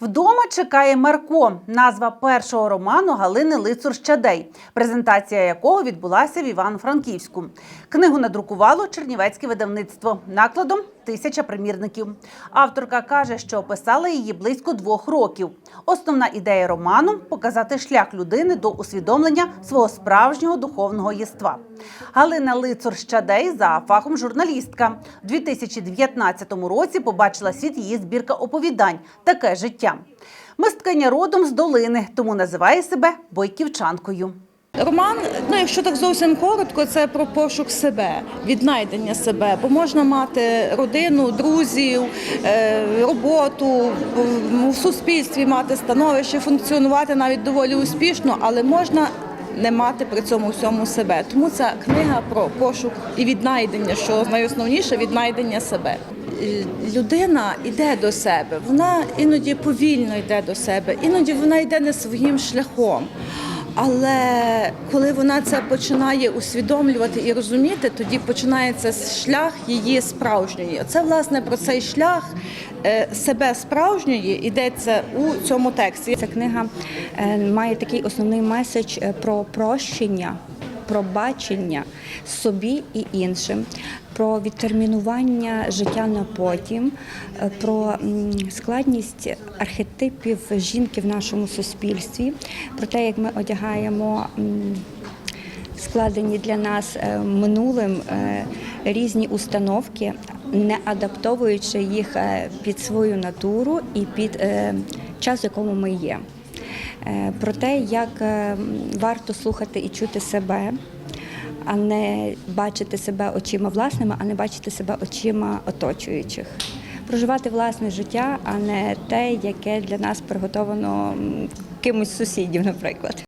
Вдома чекає Марко. Назва першого роману Галини Лицур Щадей, презентація якого відбулася в Івано-Франківську. Книгу надрукувало Чернівецьке видавництво накладом тисяча примірників. Авторка каже, що писала її близько двох років. Основна ідея роману показати шлях людини до усвідомлення свого справжнього духовного єства. Галина Лицур Щадей за фахом журналістка. У 2019 році побачила світ її збірка оповідань Таке життя. Мисткиня родом з долини, тому називає себе бойківчанкою. Роман, ну якщо так зовсім коротко, це про пошук себе, віднайдення себе. Бо можна мати родину, друзів, е, роботу, в- суспільстві мати становище, функціонувати навіть доволі успішно, але можна не мати при цьому всьому себе. Тому ця книга про пошук і віднайдення, що найосновніше віднайдення себе. Людина йде до себе, вона іноді повільно йде до себе, іноді вона йде не своїм шляхом. Але коли вона це починає усвідомлювати і розуміти, тоді починається шлях її справжньої. Це власне про цей шлях е, себе справжньої йдеться у цьому тексті. Ця книга е, має такий основний меседж е, про прощення, про бачення собі і іншим, про відтермінування життя на потім, е, про складність архетипів жінки в нашому суспільстві, про те, як ми одягаємо. Складені для нас е, минулим е, різні установки, не адаптовуючи їх під свою натуру і під час, в якому ми є. Е, Про те, як е, варто слухати і чути себе, а не бачити себе очима власними, а не бачити себе очима оточуючих. Проживати власне життя, а не те, яке для нас приготовано кимось сусідів, наприклад.